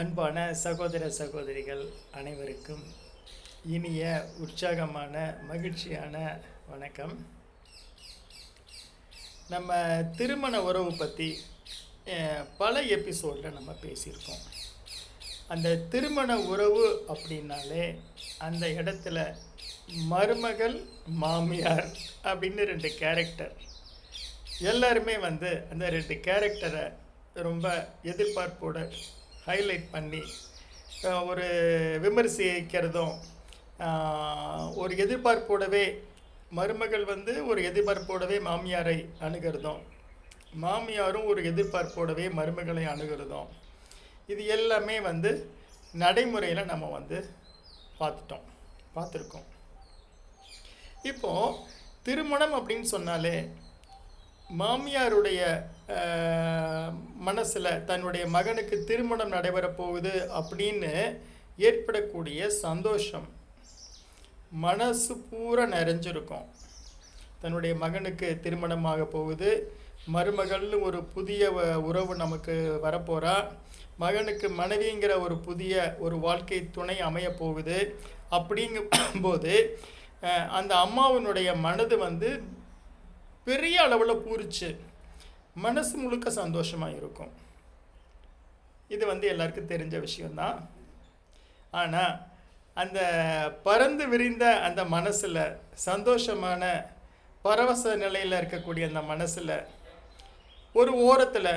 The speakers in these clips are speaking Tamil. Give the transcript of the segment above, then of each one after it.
அன்பான சகோதர சகோதரிகள் அனைவருக்கும் இனிய உற்சாகமான மகிழ்ச்சியான வணக்கம். நம்ம திருமண உறவு பற்றி பல எபிசோடில் நம்ம பேசியிருக்கோம். அந்த திருமண உறவு அப்படின்னாலே அந்த இடத்துல மருமகள் மாமியார் அப்படின்னு ரெண்டு கேரக்டர் எல்லாருமே வந்து அந்த ரெண்டு கேரக்டரை ரொம்ப எதிர்பார்ப்போட ஹைலைட் பண்ணி ஒரு விமர்சிக்கிறதும் ஒரு எதிர்பார்ப்போடவே மருமகள் வந்து ஒரு எதிர்பார்ப்போடவே மாமியாரை அணுகிறதும் மாமியாரும் ஒரு எதிர்பார்ப்போடவே மருமகளை அணுகிறதும் இது எல்லாமே வந்து நடைமுறையில் நம்ம வந்து பார்த்துட்டோம் பார்த்துருக்கோம். இப்போது திருமணம் அப்படின்னு சொன்னாலே மாமியாருடைய மனசில் தன்னுடைய மகனுக்கு திருமணம் நடைபெறப் போகுது அப்படின்னு ஏற்படக்கூடிய சந்தோஷம். மனசு பூரா நிறைஞ்சிருக்கும். தன்னுடைய மகனுக்கு திருமணமாக போகுது. மருமகள்னு ஒரு புதிய வ- உறவு நமக்கு வரப்போகிறா மகனுக்கு மனைவிங்கிற ஒரு புதிய ஒரு வாழ்க்கை துணை அமைய போகுது. அப்படிங்கும்போது அந்த அம்மாவினுடைய மனது வந்து பெரிய அளவில் பூரிச்சு. மனசு முழுக்க சந்தோஷமாக இருக்கும் இது வந்து எல்லாருக்கும் தெரிஞ்ச விஷயந்தான் ஆனால் அந்த பறந்து விரிந்த அந்த மனசில் சந்தோஷமான பரவச நிலையில் இருக்கக்கூடிய அந்த மனசில் ஒரு ஓரத்தில்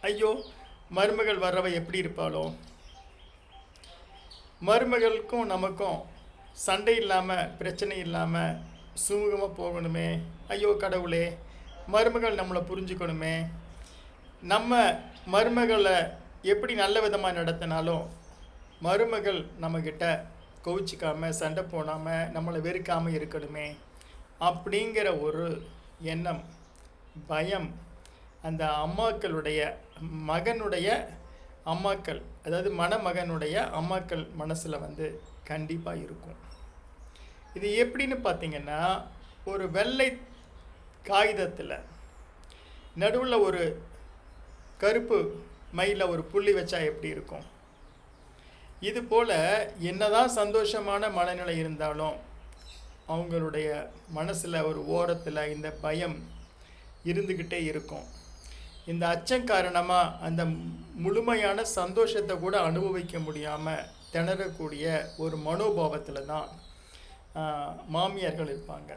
ஐயோ மருமகள் வர்றவ எப்படி இருப்பாளோ? மருமகளுக்கும் நமக்கும் சண்டை இல்லாமல் பிரச்சனை இல்லாமல் சுமூகமாக போகணுமே. ஐயோ கடவுளே மருமகள் நம்மளை புரிஞ்சுக்கணுமே. நம்ம மருமகளை எப்படி நல்ல விதமாக நடத்தினாலும் மருமகள் நம்மக்கிட்ட கோவிச்சிக்காமல் சண்டை போடாமல் நம்மளை வெறுக்காமல் இருக்கணுமே அப்படிங்கிற ஒரு எண்ணம் பயம் அந்த அம்மாக்களுடைய மகனுடைய அம்மாக்கள் அதாவது மணமகனுடைய அம்மாக்கள் மனசில் வந்து கண்டிப்பாக இருக்கும். இது எப்படின்னு பார்த்தீங்கன்னா ஒரு வெள்ளை காகிதத்தில் நடுவில் ஒரு கருப்பு மயில ஒரு புள்ளி வச்சா எப்படி இருக்கும்? இது போல் என்னதான் சந்தோஷமான மனநிலை இருந்தாலும் அவங்களுடைய மனசில் ஒரு ஓரத்தில் இந்த பயம் இருந்துக்கிட்டே இருக்கும். இந்த அச்சம் காரணமாக அந்த முழுமையான சந்தோஷத்தை கூட அனுபவிக்க முடியாமல் திணறக்கூடிய ஒரு மனோபாவத்தில் தான் மாமியார்கள் இருப்பாங்க.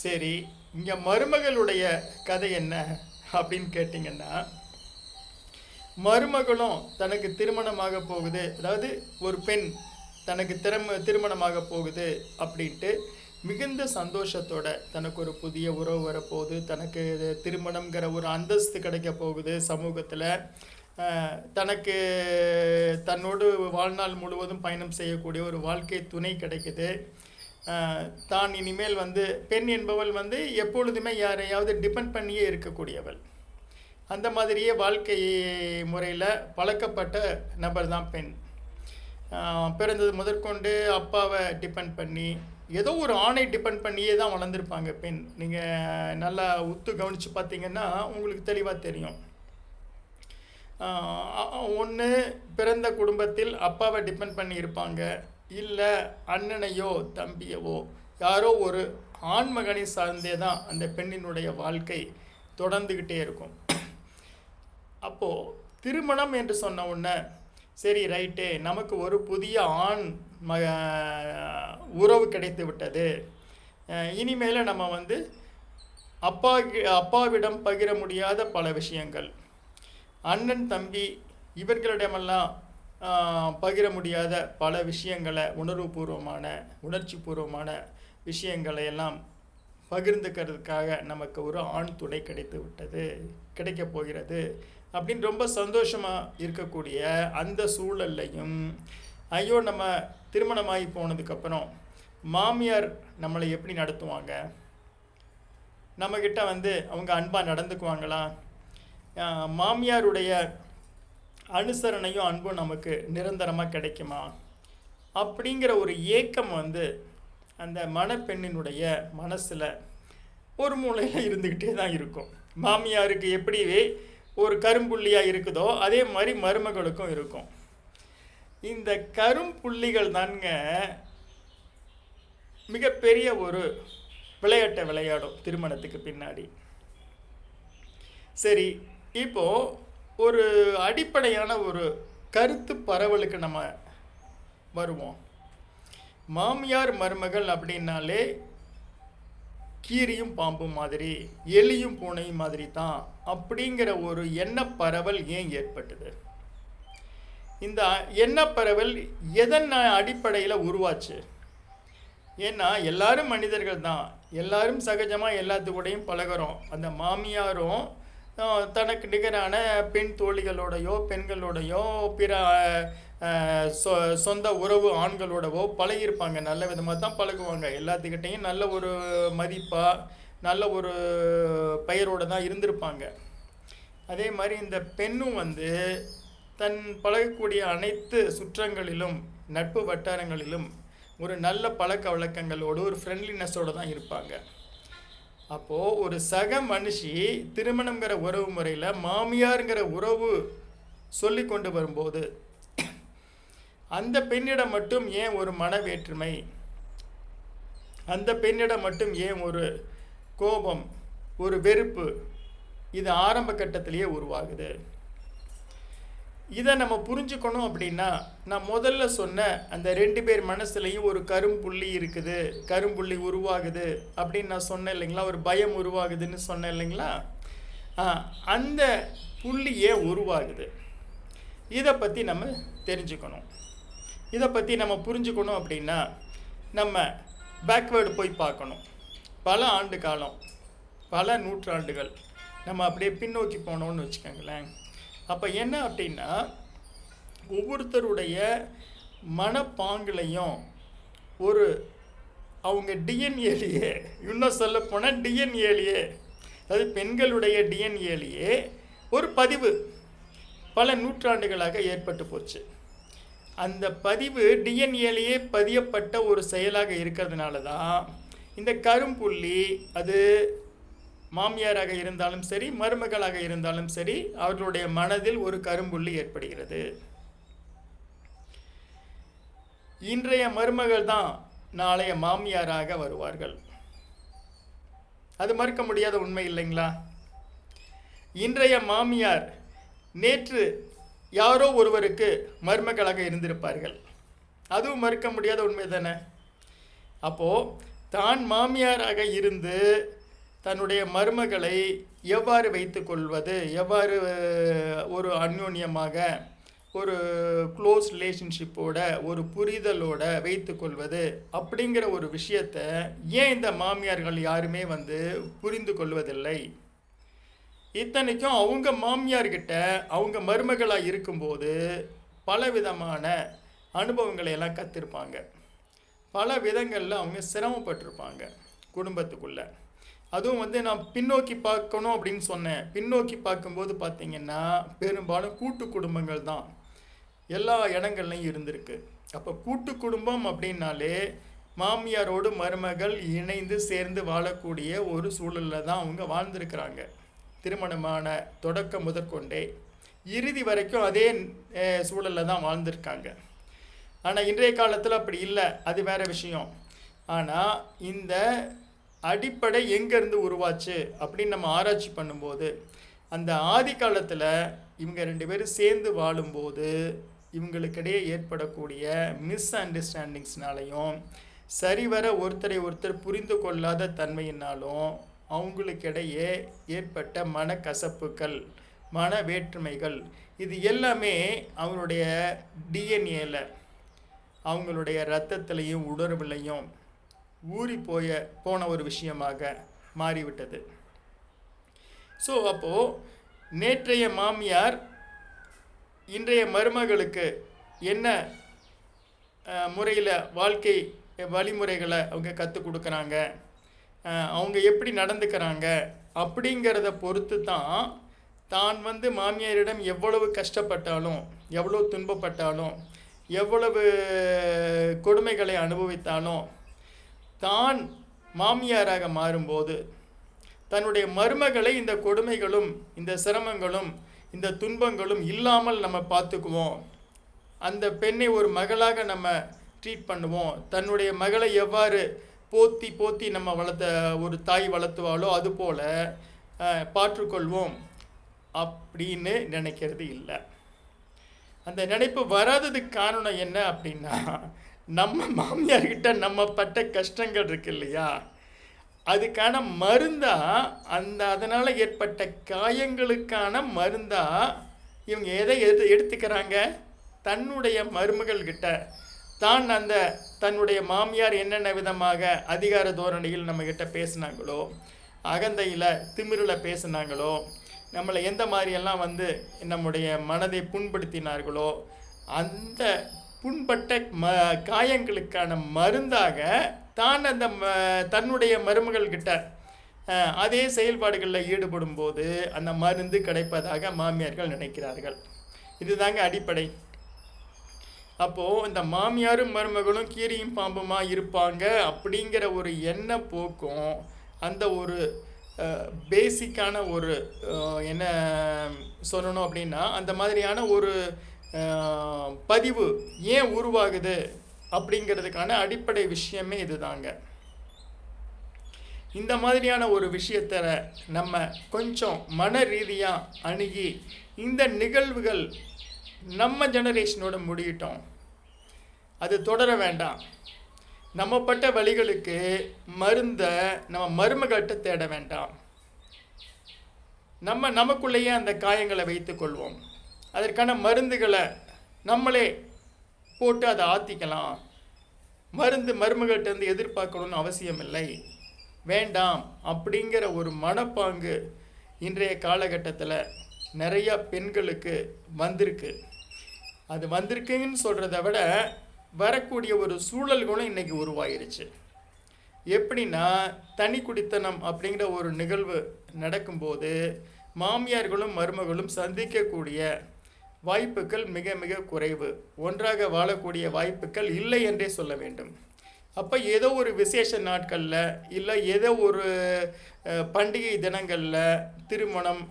சரி இங்கே மருமகளுடைய கதை என்ன அப்படின்னு கேட்டிங்கன்னா மருமகளும் தனக்கு திருமணமாக போகுது அதாவது ஒரு பெண் தனக்கு திறம திருமணமாக போகுது அப்படின்ட்டு மிகுந்த சந்தோஷத்தோட தனக்கு ஒரு புதிய உறவு வரப்போகுது தனக்கு திருமணங்கிற ஒரு அந்தஸ்து கிடைக்க போகுது சமூகத்தில். தனக்கு தன்னோடு வாழ்நாள் முழுவதும் பயணம் செய்யக்கூடிய ஒரு வாழ்க்கை துணை கிடைக்குது. தான் இனிமேல் வந்து பெண் என்பவள் வந்து எப்பொழுதுமே யாரையாவது டிபெண்ட் பண்ணியே இருக்கக்கூடியவள். அந்த மாதிரியே வாழ்க்கை முறையில் பழக்கப்பட்ட நபர் தான் பெண். பிறந்தது முதற்கொண்டு அப்பாவை டிபெண்ட் பண்ணி ஏதோ ஒரு ஆணை டிபெண்ட் பண்ணியே தான் வளர்ந்துருப்பாங்க பெண். நீங்கள் நல்லா உத்து கவனித்து பார்த்தீங்கன்னா உங்களுக்கு தெளிவாக தெரியும். ஒன்று பிறந்த குடும்பத்தில் அப்பாவை டிபெண்ட் பண்ணி இருப்பாங்க இல்லை அண்ணனையோ தம்பியவோ யாரோ ஒரு ஆண்மகனை சார்ந்தே தான் அந்த பெண்ணினுடைய வாழ்க்கை தொடர்ந்துக்கிட்டே இருக்கும். அப்போது திருமணம் என்று சொன்ன உடனே சரி ரைட்டு நமக்கு ஒரு புதிய ஆண் மக உறவு கிடைத்து விட்டது. இனிமேல் நம்ம வந்து அப்பா அப்பாவிடம் பகிர முடியாத பல விஷயங்கள். அண்ணன் தம்பி இவர்களிடமெல்லாம் பகிர முடியாத பல விஷயங்களை உணர்வுபூர்வமான உணர்ச்சிபூர்வமான விஷயங்களை எல்லாம் பகிர்ந்துக்கிறதுக்காக நமக்கு ஒரு ஆண் துணை கிடைத்து விட்டது கிடைக்கப் போகிறது அப்படின்னு ரொம்ப சந்தோஷமாக இருக்கக்கூடிய அந்த சூழல்லையும் ஐயோ நம்ம திருமணமாகி போனதுக்கப்புறம் மாமியார் நம்மளை எப்படி நடத்துவாங்க? நம்மக்கிட்ட வந்து அவங்க அன்பாக நடந்துக்குவாங்களா? மாமியாருடைய அனுசரணையும் அன்பும் நமக்கு நிரந்தரமாக கிடைக்குமா? அப்படிங்கிற ஒரு ஏக்கம் வந்து அந்த மணப்பெண்ணினுடைய மனசில் ஒரு மூலையில் இருந்துக்கிட்டே தான் இருக்கும். மாமியாருக்கு எப்படி ஒரு கரும்புள்ளியாக இருக்குதோ அதே மாதிரி மருமகளுக்கும் இருக்கும். இந்த கரும்புள்ளிகள் தாங்க மிகப்பெரிய ஒரு விளையாட்டை விளையாடும் திருமணத்துக்கு பின்னாடி. சரி இப்போது ஒரு அடிப்படையான ஒரு கருத்து பரவலுக்கு நம்ம வருவோம். மாமியார் மருமகள் அப்படின்னாலே கீரியும் பாம்பும் மாதிரி எலியும் பூனையும் மாதிரி தான் அப்படிங்கிற ஒரு எண்ண பரவல் ஏன் ஏற்பட்டது? இந்த எண்ண பரவல் எதன் அடிப்படையில் உருவாச்சு? ஏன்னா எல்லாரும் மனிதர்கள் தான். எல்லாரும் சகஜமாக எல்லாத்துக்கூடையும் பழகுறோம். அந்த மாமியாரும் தனக்கு நிகரான பெண் தோழிகளோடையோ பெண்களோடையோ பிற சொ- சொந்த உறவு ஆண்களோடவோ பழகியிருப்பாங்க. நல்ல விதமாக தான் பழகுவாங்க. எல்லாத்துக்கிட்டையும் நல்ல ஒரு மதிப்பாக நல்ல ஒரு பெயரோடு தான் இருந்திருப்பாங்க. அதே மாதிரி இந்த பெண்ணும் வந்து தன் பழகக்கூடிய அனைத்து சுற்றங்களிலும் நட்பு வட்டாரங்களிலும் ஒரு நல்ல பழக்க வழக்கங்களோடு ஒரு ஃப்ரெண்ட்லினஸோடு தான் இருப்பாங்க. அப்போது ஒரு சக மனுஷி திருமணங்கிற உறவு முறையில் மாமியாருங்கிற உறவு சொல்லி கொண்டு வரும்போது அந்த பெண்ணிடம் மட்டும் ஏன் ஒரு மன வேற்றுமை அந்த பெண்ணிடம் மட்டும் ஏன் ஒரு கோபம் ஒரு வெறுப்பு? இது ஆரம்ப கட்டத்திலேயே உருவாகுது. இதை நம்ம புரிஞ்சுக்கணும் அப்படின்னா நான் முதல்ல சொன்ன அந்த ரெண்டு பேர் மனசுலையும் ஒரு கரும்புள்ளி இருக்குது கரும்புள்ளி உருவாகுது அப்படின்னு நான் சொன்னேன் இல்லைங்களா? ஒரு பயம் உருவாகுதுன்னு சொன்னேன் இல்லைங்களா? அந்த புள்ளியே உருவாகுது. இதை பற்றி நம்ம தெரிஞ்சுக்கணும். இதை பற்றி நம்ம புரிஞ்சுக்கணும் அப்படின்னா நம்ம பேக்வேர்டு போய் பார்க்கணும். பல ஆண்டு காலம் பல நூற்றாண்டுகள் நம்ம அப்படியே பின்னோக்கி போனோம்னு வச்சுக்கோங்களேன். அப்போ என்ன அப்படின்னா ஒவ்வொருத்தருடைய மனப்பாங்குலையும் ஒரு அவங்க டிஎன்ஏலியே இன்னும் சொல்ல போனால் அதாவது பெண்களுடைய டிஎன்ஏலியே ஒரு பதிவு பல நூற்றாண்டுகளாக ஏற்பட்டு போச்சு. அந்த பதிவு டிஎன்ஏலேயே பதியப்பட்ட ஒரு செயலாக இருக்கிறதுனால தான் இந்த கரும்புள்ளி அது மாமியாராக இருந்தாலும் சரி மருமகளாக இருந்தாலும் சரி அவர்களுடைய மனதில் ஒரு கரும்புள்ளி ஏற்படுகிறது. இன்றைய மருமகள் தான் நாளைய மாமியாராக வருவார்கள். அது மறுக்க முடியாத உண்மை இல்லைங்களா? இன்றைய மாமியார் நேற்று யாரோ ஒருவருக்கு மருமகளாக இருந்திருப்பார்கள். அதுவும் மறுக்க முடியாத உண்மை தானே? அப்போது தான் மாமியாராக இருந்து தன்னுடைய மருமகளை எவ்வாறு வைத்துக்கொள்வது எவ்வாறு ஒரு அந்யோன்யமாக ஒரு க்ளோஸ் ரிலேஷன்ஷிப்போட ஒரு புரிதலோட வைத்துக்கொள்வது அப்படிங்கிற ஒரு விஷயத்தை ஏன் இந்த மாமியார்கள் யாருமே வந்து புரிந்து கொள்வதில்லை? இத்தனைக்கும் அவங்க மாமியார்கிட்ட அவங்க மருமகளாக இருக்கும்போது பல விதமான அனுபவங்களை எல்லாம் கற்றுருப்பாங்க பல விதங்களில் அவங்க சிரமப்பட்டிருப்பாங்க குடும்பத்துக்குள்ளே. அதுவும் வந்து நான் பின்னோக்கி பார்க்கணும் அப்படின்னு சொன்னேன். பின்னோக்கி பார்க்கும்போது பார்த்தீங்கன்னா பெரும்பாலும் கூட்டு குடும்பங்கள் தான். எல்லா இடங்கள்லையும் இருந்திருக்கு. அப்போ கூட்டு குடும்பம் அப்படின்னாலே மாமியாரோடு மருமகள் இணைந்து சேர்ந்து வாழக்கூடிய ஒரு சூழலில் தான் அவங்க வாழ்ந்திருக்கிறாங்க. திருமணமான தொடக்கம் முதற்கொண்டே இறுதி வரைக்கும் அதே சூழலில் தான் வாழ்ந்திருக்காங்க. ஆனால் இன்றைய காலத்தில் அப்படி இல்லை. அது வேற விஷயம். ஆனால் இந்த அடிப்படை எங்கேருந்து உருவாச்சு அப்படின்னு நம்ம ஆராய்ச்சி பண்ணும்போது அந்த ஆதி காலத்தில் இவங்க ரெண்டு பேரும் சேர்ந்து வாழும்போது இவங்களுக்கிடையே ஏற்படக்கூடிய மிஸ் அண்டர்ஸ்டாண்டிங்ஸ்னாலையும் சரிவர ஒருத்தரை ஒருத்தர் புரிந்து கொள்ளாத தன்மையினாலும் அவங்களுக்கிடையே ஏற்பட்ட மனக்கசப்புகள் மன வேற்றுமைகள் இது எல்லாமே அவங்களுடைய டிஎன்ஏல அவங்களுடைய ரத்தத்திலையும் உணர்வுலையும் ஊறி போய போன ஒரு விஷயமாக மாறிவிட்டது. ஸோ அப்போது நேற்றைய மாமியார் இன்றைய மருமகளுக்கு என்ன முறையில் வாழ்க்கை வழிமுறைகளை அவங்க கற்றுக் கொடுக்குறாங்க அவங்க எப்படி நடந்துக்கிறாங்க அப்படிங்கிறத பொறுத்து தான் தான் வந்து மாமியாரிடம் எவ்வளவு கஷ்டப்பட்டாலும் எவ்வளோ துன்பப்பட்டாலும் எவ்வளவு கொடுமைகளை அனுபவித்தாலும் தான் மாமியாராக மாறும்போது தன்னுடைய மருமகளை இந்த கொடுமைகளும் இந்த சிரமங்களும் இந்த துன்பங்களும் இல்லாமல் நம்ம பார்த்துக்குவோம். அந்த பெண்ணை ஒரு மகளாக நம்ம ட்ரீட் பண்ணுவோம். தன்னுடைய மகளை எவ்வாறு போத்தி போத்தி நம்ம வளர்த்த ஒரு தாய் வளர்த்துவாளோ அதுபோல் அஹ், பாற்றுக்கொள்வோம் அப்படின்னு நினைக்கிறது இல்லை. அந்த நினைப்பு வராததுக்கு காரணம் என்ன அப்படின்னா நம்ம மாமியார்கிட்ட நம்ம பட்ட கஷ்டங்கள் இருக்கு இல்லையா? அதுக்கான மருந்தா அந்த அதனால் ஏற்பட்ட காயங்களுக்கான மருந்தா இவங்க எதை எது எடுத்துக்கிறாங்க? தன்னுடைய மருமகள்கிட்ட. தான் அந்த தன்னுடைய மாமியார் என்னென்ன விதமாக அதிகார தோரணையில் நம்மக்கிட்ட பேசினாங்களோ பேசுனாங்களோ அகந்தையில் திமிரில் பேசுனாங்களோ நம்மளை எந்த மாதிரியெல்லாம் வந்து நம்முடைய மனதை புண்படுத்தினார்களோ அந்த புண்பட்ட ம காயங்களுக்கான மருந்தாக தான் அந்த ம தன்னுடைய மருமகள் கிட்ட அதே செயல்பாடுகளில் ஈடுபடும் போது அந்த மருந்து கிடைப்பதாக மாமியார்கள் நினைக்கிறார்கள். இதுதாங்க அடிப்படை. அப்போது இந்த மாமியாரும் மருமகளும் கீரியும் பாம்புமா இருப்பாங்க அப்படிங்கிற ஒரு எண்ண போக்கும் அந்த ஒரு பேசிக்கான ஒரு என்ன சொல்லணும் அப்படின்னா அந்த மாதிரியான ஒரு பதிவு ஏன் உருவாகுது அப்படிங்கிறதுக்கான அடிப்படை விஷயமே இதுதாங்க. இந்த மாதிரியான ஒரு விஷயத்தை நம்ம கொஞ்சம் மன ரீதியாக அணுகி இந்த நிகழ்வுகள் நம்ம ஜெனரேஷனோட முடியட்டும். அது தொடர வேண்டாம். நம்ம பட்ட வழிகளுக்கு மருந்த நம்ம மருமகட்ட தேட வேண்டாம். நம்ம நமக்குள்ளேயே அந்த காயங்களை வைத்துக்கொள்வோம் அதற்கான மருந்துகளை நம்மளே போட்டு அதை ஆற்றிக்கலாம் மருந்து மருமகிட்டேருந்து எதிர்பார்க்கணும்னு அவசியம் இல்லை வேண்டாம் அப்படிங்கிற ஒரு மனப்பாங்கு இன்றைய காலகட்டத்தில் நிறையா பெண்களுக்கு வந்திருக்கு. அது வந்திருக்குன்னு சொல்கிறத விட வரக்கூடிய ஒரு சூழல்களும் இன்றைக்கி உருவாயிருச்சு. எப்படின்னா தனி குடித்தனம் அப்படிங்கிற ஒரு நிகழ்வு நடக்கும்போது மாமியார்களும் மருமகளும் சந்திக்கக்கூடிய வாய்ப்புகள் மிக மிக குறைவு. ஒன்றாக வாழக்கூடிய வாய்ப்புகள் இல்லை என்றே சொல்ல வேண்டும். அப்போ ஏதோ ஒரு விசேஷ நாட்களில் இல்லை ஏதோ ஒரு பண்டிகை தினங்களில் திருமணம்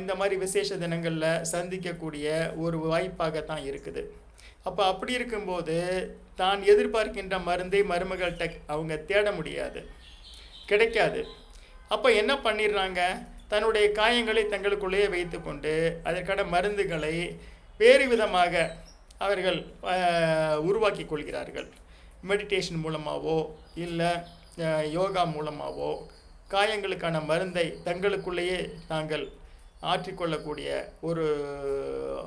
இந்த மாதிரி விசேஷ தினங்களில் சந்திக்கக்கூடிய ஒரு வாய்ப்பாகத்தான் இருக்குது. அப்போ அப்படி இருக்கும்போது தான் எதிர்பார்க்கின்ற மருந்தை மருமகள்கிட்ட அவங்க தேட முடியாது. கிடைக்காது. அப்போ என்ன பண்ணிடுறாங்க? தன்னுடைய காயங்களை தங்களுக்குள்ளேயே வைத்துக்கொண்டு அதற்கான மருந்துகளை வேறு விதமாக அவர்கள் உருவாக்கி கொள்கிறார்கள். மெடிடேஷன் மூலமாகவோ இல்லை யோகா மூலமாகவோ காயங்களுக்கான மருந்தை தங்களுக்குள்ளேயே தாங்கள் ஆற்றிக்கொள்ளக்கூடிய ஒரு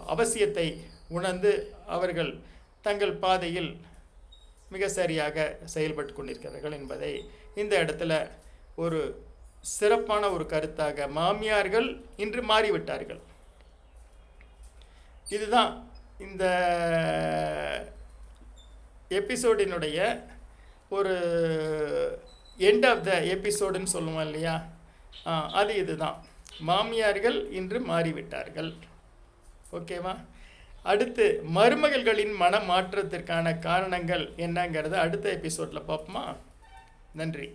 அவசியத்தை உணர்ந்து அவர்கள் தங்கள் பாதையில் மிக சரியாக செயல்பட்டு கொண்டிருக்கிறார்கள் என்பதை இந்த இடத்துல ஒரு சிறப்பான ஒரு கருத்தாக மாமியார்கள் இன்று மாறிவிட்டார்கள். இதுதான் இந்த எபிசோடினுடைய ஒரு எண்ட் ஆஃப் த எபிசோடுன்னு சொல்லுவோம் இல்லையா? அது இதுதான். மாமியார்கள் இன்று மாறிவிட்டார்கள். ஓகேவா? அடுத்து மருமகள்களின் மன மாற்றத்திற்கான காரணங்கள் என்னங்கிறத அடுத்த எபிசோடில் பார்ப்போமா? நன்றி.